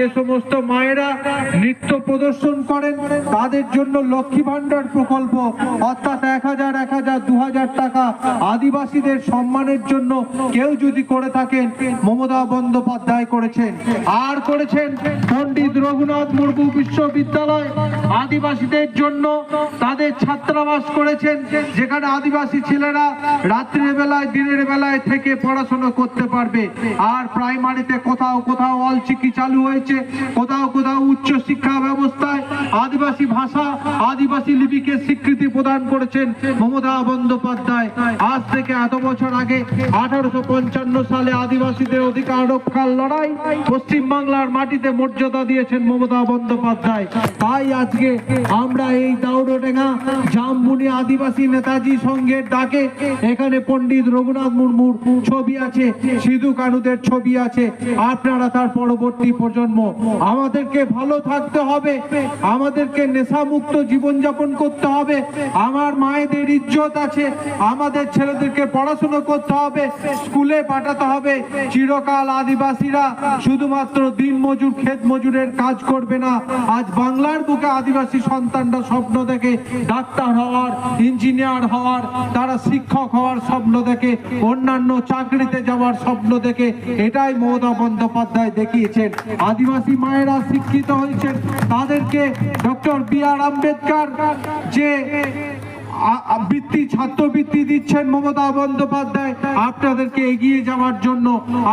যে সমস্ত মায়েরা নৃত্য প্রদর্শন করেন, তাদের জন্য লক্ষ্মী ভান্ডার প্রকল্প, অর্থাৎ এক হাজার এক হাজার, দু হাজার টাকা আদিবাসীদের সম্মানের জন্য কেউ যদি করে থাকেন, মমতা বন্দ্যোপাধ্যায় করেছেন। আর করেছেন পণ্ডিত রঘুনাথ মুর্মু বিশ্ববিদ্যালয়। আদিবাসীদের জন্য তাদের ছাত্রাবাস করেছেন, যেখানে আদিবাসী ছেলেরা রাত্রির বেলায়, দিনের বেলায় থেকে পড়াশোনা করতে পারবে। আর প্রাইমারিতে কোথাও কোথাও অলচিকি চালু হয়েছে। কোথাও কোথাও উচ্চ শিক্ষা ব্যবস্থায় আদিবাসী ভাষা, আদিবাসী লিপিকে স্বীকৃতি প্রদান করেছেন মমতা বন্দ্যোপাধ্যায়। আজ থেকে এত বছর আগে আঠারোশো পঞ্চান্ন সালে আদিবাসীদের অধিকার রক্ষার লড়াই পশ্চিম বাংলার মাটিতে মর্যাদা দিয়েছেন মমতা বন্দ্যোপাধ্যায়। তাই আজকে আমরা এই দাউড়োডেঙ্গা জামবুনি আদিবাসী নেতাজি সংঘের ডাকে এখানে পণ্ডিত রঘুনাথ মুর্মুর ছবি আছে, সিধু কানুদের ছবি আছে। আপনারা তার পরবর্তী প্রজন্ম আমাদেরকে ভালো থাকতে হবে, আমাদেরকে নেশামুক্ত জীবনযাপন করতে হবে, আমার মায়েদের ইজ্জত আছে, আমাদের ছেলেদেরকে পড়াশোনা করতে হবে, স্কুলে পাঠাতে হবে, চিরকাল আদিবাসীরা শুধুমাত্র দিন মজুর, ক্ষেত মজুরের কাজ করবে না। আজ বাংলার বুকে আদিবাসী সন্তানরা স্বপ্ন দেখে, ডাক্তার হওয়ার, ইঞ্জিনিয়ার হওয়ার, তারা শিক্ষক হওয়ার স্বপ্ন দেখে, অন্যান্য চাকরিতে যাওয়ার স্বপ্ন দেখে, এটাই মমতা বন্দ্যোপাধ্যায় দেখিয়েছেন। আদিবাসী মায়েরা শিক্ষিত হয়েছেন। তাদেরকে ডক্টর বি আর আম্বেদকর যে বৃত্তি ছাত্রবৃত্তি দিচ্ছেন মমতা বন্দ্যোপাধ্যায়। আপনাদেরকে এগিয়ে যাওয়ার জন্য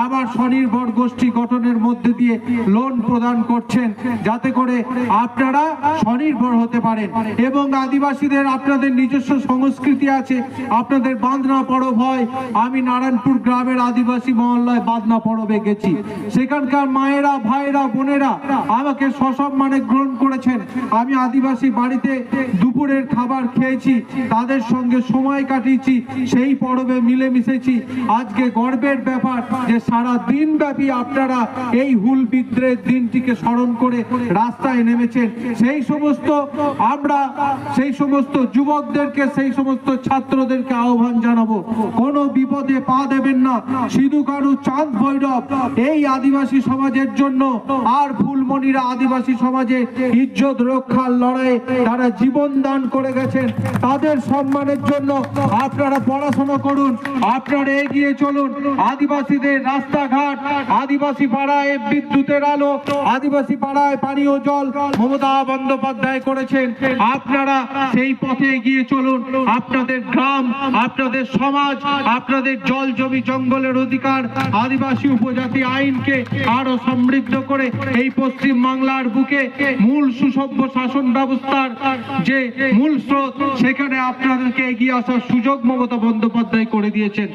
আবার স্বনির্ভর গোষ্ঠী গঠনের মধ্যে দিয়ে লোন প্রদান করছেন। যাতে করে আপনারা স্বনির্ভর হতে পারেন। এবং আদিবাসীদের আপনাদের নিজস্ব সংস্কৃতি আছে। আপনাদের বাঁধনা পরব হয়। আমি নারায়ণপুর গ্রামের আদিবাসী মহল্লায় বাঁধনা পরবে গেছি। সেখানকার মায়েরা, ভাইরা, বোনেরা আমাকে সসম্মানে গ্রহণ করেছেন। আমি আদিবাসী বাড়িতে দুপুরের খাবার খেয়েছি। তাদের সঙ্গে সময় কাটিয়েছি, সেই পরবে মিলে মিশেছি আজকে গর্বের ব্যাপার যে সারা দিন ব্যাপী আপনারা এই হুল বিদ্রোহের দিনটিকে স্মরণ করে রাস্তায় নেমেছেন। সেই সমস্ত আমরা, সেই সমস্ত যুবকদেরকে, সেই সমস্ত ছাত্রদেরকে আহ্বান জানাব। কোনো বিপদে পা দেবেন না। সিধু কারু চাঁদ ভৈরব, এই আদিবাসী সমাজের জন্য। আর ফুলমণিরা আদিবাসী সমাজে ইজ্জত রক্ষার লড়াইয়ে তারা জীবন দান করে গেছেন। তাদের সম্মানের জন্য আপনারা পড়াশোনা করুন, আপনারা এগিয়ে চলুন। আদিবাসীদের রাস্তাঘাট, আদিবাসী পাড়ায় বিদ্যুতের আলো, আদিবাসী পাড়ায় পানীয় জল মমতা বন্দ্যোপাধ্যায় করেছেন। আপনারা সেই পথে এগিয়ে চলুন। আপনাদের গ্রাম, আপনাদের সমাজ, আপনাদের জল জমি জঙ্গলের অধিকার, আদিবাসী উপজাতি আইনকে আরও সমৃদ্ধ করে এই পশ্চিম বাংলার বুকে মূল সুসভ্য শাসন ব্যবস্থার যে মূল স্রোত সেখানে আপনাদেরকে এগিয়ে আসার সুযোগ মমতা বন্দ্যোপাধ্যায় করে দিয়েছেন।